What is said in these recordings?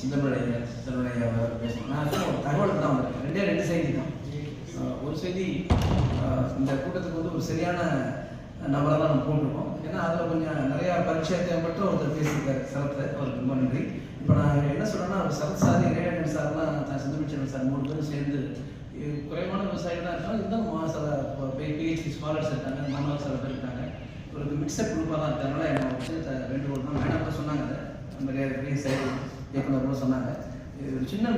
சிந்தமடைய பேசணும் நான் தகவலுக்கு தான் வந்திருக்கேன். ரெண்டே ரெண்டு செய்தி தான். ஒரு செய்தி இந்த கூட்டத்துக்கு வந்து ஒரு சரியான நபரை தான் நம்ம போட்டிருக்கோம். ஏன்னா அதில் கொஞ்சம் நிறையா பரிச்சயத்தை மட்டும் ஒருத்தர் பேசியிருக்காரு. சரத்தை அவருக்கு ரொம்ப நன்றி. இப்போ நான் என்ன சொல்கிறேன்னா அவர் சரத் சார் இறைவன் சார்லாம் நான் சிந்தமிச்சன் சார் மூணு பேரும் சேர்ந்து குறைவான விவசாயிகள் தான் இருக்காங்க. இருந்தாலும் மா சில பிஹெச்டி ஸ்காலர்ஸ் இருக்காங்க. மாணவர் சில பேர் இருக்காங்க. ஒரு மிக்சட் குரூப்பாக தான் இருக்கிறதுனால என்னை வச்சு த- ரெண்டு ஒரு தான் மேடம் சொன்னாங்க. அந்த பெரிய செயல் இயக்குனர் கூட சொன்னாங்க. இது ஒரு சின்ன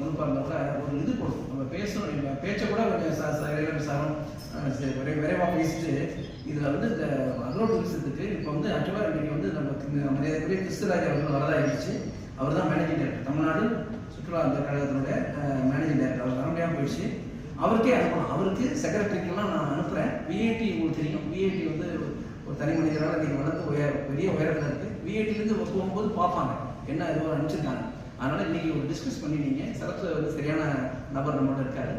குரூப்பாக இருந்தால் கூட ஒரு இது கொடுக்கும் நம்ம பேசணும் பேச்சை கூட கொஞ்சம் சார் சார் இறைவன் சாரும் விரை விரைவாக பேசிட்டு இதில் வந்து இந்த அக்ரோ டூரிசத்துக்கு இப்போ வந்து ஆக்சுவலாக இன்றைக்கி வந்து நம்ம மரியாதைக்குரிய கிறிஸ்துராஜ் அவர்கள் வரதா இருந்துச்சு அவர் தான் மேனேஜிங் டைரக்டர் தமிழ்நாடு சுற்றுலா அந்த கழகத்தினுடைய மேனேஜிங் டைரக்டர் அவர் வர போயிடுச்சு. அவருக்கே அனுப்பணும். அவருக்கு செக்ரட்டரிக்கெல்லாம் நான் அனுப்புகிறேன் விஐடி உங்களுக்கு தெரியும். விஐடி வந்து ஒரு தனி மனிதரால் நீங்கள் வளர்ந்து உயர் பெரிய உயரத்தில் இருக்குது விஐடிலேருந்து போகும்போது பார்ப்பாங்க. என்ன இதுவாக அனுப்பிச்சிருக்காங்க. அதனால் இன்றைக்கி ஒரு டிஸ்கஸ் பண்ணி நீங்கள் வந்து சரியான நபர் நம்மகிட்ட இருக்காரு.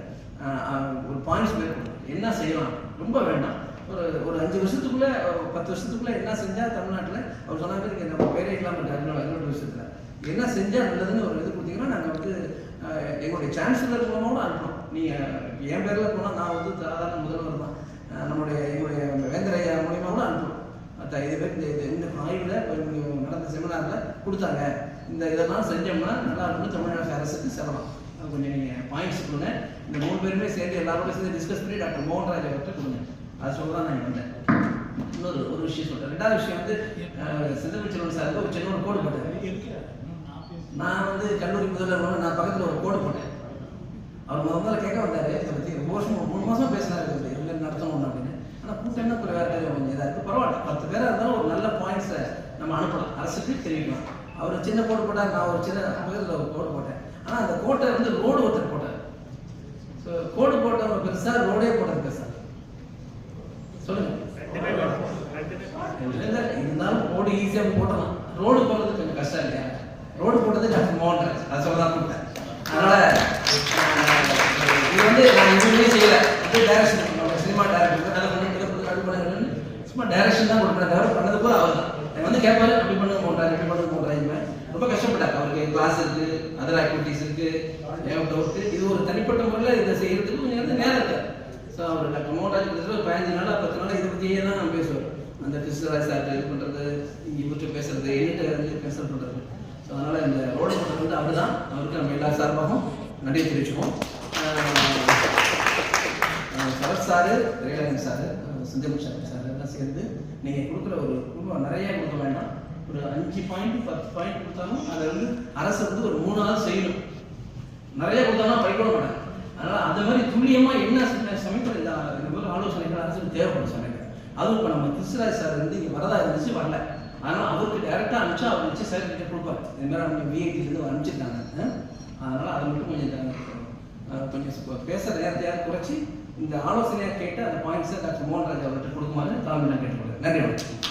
ஒரு பாயிண்ட்ஸ் மேற்கொள்ளும் என்ன செய்யலாம்? ரொம்ப வேண்டாம். ஒரு ஒரு அஞ்சு வருஷத்துக்குள்ள ஒரு பத்து வருஷத்துக்குள்ள என்ன செஞ்சால் தமிழ்நாட்டில்? அவர் சொன்னாங்க நீங்கள் நம்ம பேரே இல்லாமல் இருக்காரு. இன்னொரு வருஷத்தில் என்ன செஞ்சால் நல்லதுன்னு ஒரு இது கொடுத்தீங்கன்னா நாங்கள் வந்து எங்களுடைய சான்சலர் மூலமாக அனுப்பணும் நீங்கள் என் பேரில் போனால் நான் வந்து சாதாரண முதல்வர் தான். நம்மளுடைய நம்முடைய எங்களுடைய வேந்தரையா மூலியமாக கூட அனுப்பணும் இது பேர் இந்த இந்த ஆய்வில் கொஞ்சம் செமினாரில் கொடுத்தாங்க. இந்த இதெல்லாம் செஞ்சோம்னா நல்லா இருக்கும்னு தமிழக அரசுக்கு செல்லலாம். அது கொஞ்சம் நீங்கள் பாயிண்ட்ஸ் கொடுங்க. இந்த மூணு பேருமே சேர்ந்து எல்லாரோட சேர்ந்து டிஸ்கஸ் பண்ணி டாக்டர் மோகன்ராஜ் அவர்கிட்ட கொடுங்க. அது சொல்ல தான் நான் வந்தேன். இன்னொரு ஒரு விஷயம் சொல்கிறேன் ரெண்டாவது விஷயம் வந்து சிந்தமிச்சலன் சார் ஒரு சின்ன ஒரு கோடு போட்டேன் நான் வந்து கல்லூரி முதல்வர் நான் பக்கத்தில் ஒரு கோடு போட்டேன். அவர் முதல்ல கேட்க வந்தாரு இதை பற்றி ரொம்ப வருஷம் மூணு மாதம் பேசினாரு இதை பத்தி, எப்படி நடத்தணும் அப்படின்னு ஆனால் கூட்டம் என்ன குறைவாக கொஞ்சம் இதாக இருக்குது பரவாயில்ல பத்து பேராக இருந்தாலும் ஒரு நல்ல பாயிண்ட்ஸை நம்ம அனுப்பலாம். அரசுக்கு தெரிவிக்கலாம் அவர் சின்ன கோடு போட்டார் நான் ஒரு சின்ன பக்கத்தில் ஒரு கோடு போட்டேன். ஆனால் அந்த கோட்டை வந்து ரோடு ஒருத்தர் போட்டார். ஸோ கோடு போட்டவங்க பெருசா ரோடே போட்டது பெருசாக சொல்லுங்க. இருந்தாலும் ரோடு ஈஸியாக போட்டலாம். ரோடு போடுறது கொஞ்சம் கஷ்டம் இல்லையா? ரோடு போட்டது டாக்டர் மோகன் அதை சொல்ல தான் அதனால இது வந்து நான் எதுவுமே செய்யல. இது டைரக்ஷன் சினிமா டைரக்டர் அதை பண்ணிட்டு சும்மா டைரக்ஷன் தான் கொடுக்குறேன் தவிர பண்ணது கூட அவர் தான் எனக்கு வந்து கேட்பாரு அப்படி பண்ணுங்க போட்டாரு இப்படி பண்ணுங்க போட்டாரு ரொம்ப கஷ்டப்பட்டார். அவருக்கு கிளாஸ் இருக்கு அதர் ஆக்டிவிட்டிஸ் இருக்கு ஏகப்பட்ட இது ஒரு தனிப்பட்ட முறையில் இதை செய்யறதுக்கு கொஞ்சம் வந்து நேரம் இருக்கு. ஸோ அவர் டாக்டர் மோகன்ராஜ் கிட்டத்தட்ட ஒரு பதினஞ்சு நாள் பத்து நாள் இதை பற்றியே தான் நான் பேசுவேன். அந்த கிறிஸ்தராஜ் சார்ட்ட இது பண்ணுறது இவர்கிட்ட பேசுறது என்கிட்ட வந்து கன்சல்ட் பண்ணுறது ஸோ அதனால் இந்த ரோடு பண்ணுறது வந்து அவர் தான் அவருக்கு நம்ம எல்லா சார்பாகவும் நன்றி தெரிவிச்சுக்கோம் சரத் சாரு ரேகரன் சாரு சிந்தமிஷ் சார் எல்லாம் சேர்ந்து நீங்கள் கொடுக்குற ஒரு குடும்பம் நிறைய கொடுக்க வேண்டாம். ஒரு அஞ்சு பாயிண்ட் பத்து பாயிண்ட் கொடுத்தாலும் அதை வந்து அரசு வந்து ஒரு மூணு நாள் செய்யணும். நிறைய கொடுத்தாலும் படிக்க மாட்டாங்க அதனால அந்த மாதிரி துல்லியமா என்ன சம- சமைக்கிற இந்த ஆலோசனைகள் அரசுக்கு தேவைப்படும் சமைக்க அதுவும் இப்போ நம்ம கிருஷ்ணராஜ் சார் வந்து இங்கே வரதா இருந்துச்சு வரல. ஆனால் அவருக்கு டேரெக்டாக அனுப்பிச்சா அவர் வச்சு சார் கிட்ட கொடுப்பாரு. இந்த மாதிரி அவங்க விஐடிலேருந்து அனுப்பிச்சிருக்காங்க. அதனால் அதனால மட்டும் கொஞ்சம் கொஞ்சம் பேசுகிற நேரத்தையாவது குறைச்சி இந்த ஆலோசனையை கேட்டு அந்த பாயிண்ட்ஸை டாக்டர் மோகன்ராஜ் அவர்கிட்ட கொடுக்குமாறு தலைமை நான் கேட்டுக்கொள்கிறேன். நன்றி வணக்கம்.